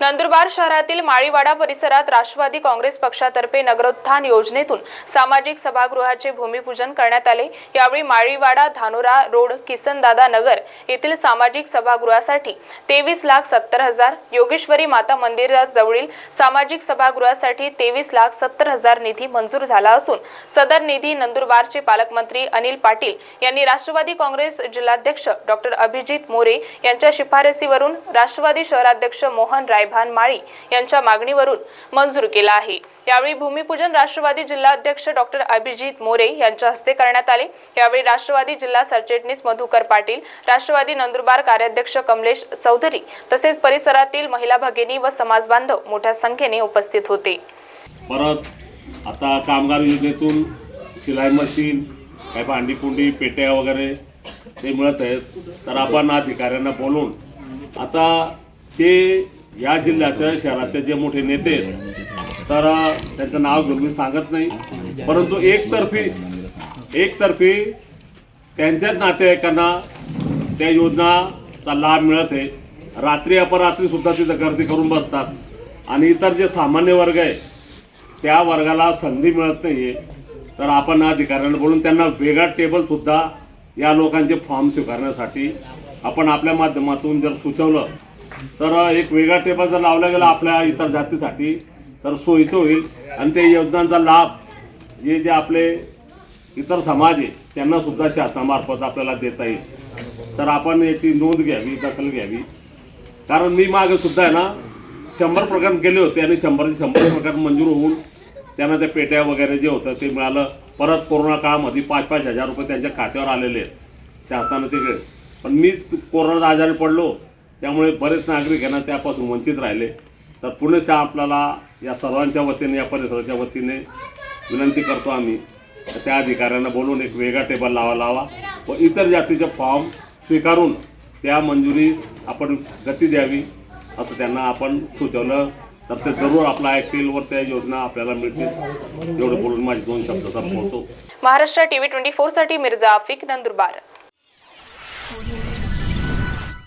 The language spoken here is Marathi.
नंदुरबार शहरातील माळीवाडा परिसरात राष्ट्रवादी काँग्रेस पक्षातर्फे नगरोत्थान योजनेतून सामाजिक सभागृहाचे भूमिपूजन करण्यात आले. यावेळी माळीवाडा धानोरा रोड किसनदादा नगर येथील सामाजिक सभागृहासाठी तेवीस लाख सत्तर हजार योगेश्वरी माता मंदिराजवळील सामाजिक सभागृहासाठी तेवीस लाख सत्तर हजार निधी मंजूर झाला असून सदर निधी नंदुरबारचे पालकमंत्री अनिल पाटील यांनी राष्ट्रवादी काँग्रेस जिल्हाध्यक्ष डॉक्टर अभिजित मोरे यांच्या शिफारसीवरून राष्ट्रवादी शहराध्यक्ष मोहन राय भान माळी यांच्या मागणीवरून मंजूर केला आहे. यावेळी भूमिपूजन राष्ट्रवादी जिल्हा अध्यक्ष डॉक्टर अभिजित मोरे यांच्या हस्ते करण्यात आले. यावेळी राष्ट्रवादी जिल्हा सरचिटणीस मधुकर पाटील राष्ट्रवादी नंदुरबार कार्याध्यक्ष कमलेश चौधरी तसेच परिसरातील महिला भगिनी व समाज बांधव मोठ्या संख्येने उपस्थित होते. परत आता कामगार योजनेतून शिलाई मशीन काही भांडीकुंडी पेट्या वगैरे ते मिळत आहेत. तर आपण अधिकाऱ्यांना बोलून आता ते या जिल्ह्याच्या शहराचे जे मोठे नेते आहेत तर त्यांचं नाव घेऊन मी सांगत नाही. परंतु एकतर्फी एकतर्फी त्यांच्याच नातेवाईकांना त्या योजनाचा लाभ मिळत आहे. रात्री अपरात्री सुद्धा तिथं गर्दी करून बसतात. आणि इतर जे सामान्य वर्ग आहे त्या वर्गाला संधी मिळत नाही आहे तर आपण अधिकाऱ्यांना बोलून त्यांना वेगळा टेबलसुद्धा या लोकांचे फॉर्म स्वीकारण्यासाठी आपण आपल्या माध्यमातून जर सुचवलं तर एक वेगळा टेबल जर लावला गेला आपल्या इतर जातीसाठी तर सोयीचं होईल. आणि ते योजनांचा लाभ जे जे आपले इतर समाज आहे त्यांना सुद्धा शासनामार्फत आपल्याला देता येईल. तर आपण याची नोंद घ्यावी दखल घ्यावी. कारण मी मागे सुद्धा आहे ना शंभर प्रकरण केले होते आणि शंभरचे शंभर प्रकरण मंजूर होऊन त्यांना त्या पेट्या वगैरे जे होतं ते मिळालं. परत कोरोना काळामध्ये पाच पाच हजार रुपये त्यांच्या खात्यावर आलेले आहेत शासनानं तिकडे. पण मीच कोरोनाचा आजारी पडलो त्यामुळे बरेच नागरिक यांना त्यापासून वंचित राहिले. तर पुणेच्या आपल्याला या सर्वांच्या वतीने या परिसराच्या वतीने विनंती करतो आम्ही. तर त्या अधिकाऱ्यांना बोलून एक वेगळा टेबल लावा लावा व इतर जातीचे फॉर्म स्वीकारून त्या मंजुरीस आपण गती द्यावी असं त्यांना आपण सुचवलं. तर ते जरूर आपला ऐकतील व त्या योजना आपल्याला मिळतील. एवढं बोलून माझे दोन शब्द संपवतो. महाराष्ट्र टीव्ही ट्वेंटी फोरसाठी मिर्झा आफिक नंदुरबार.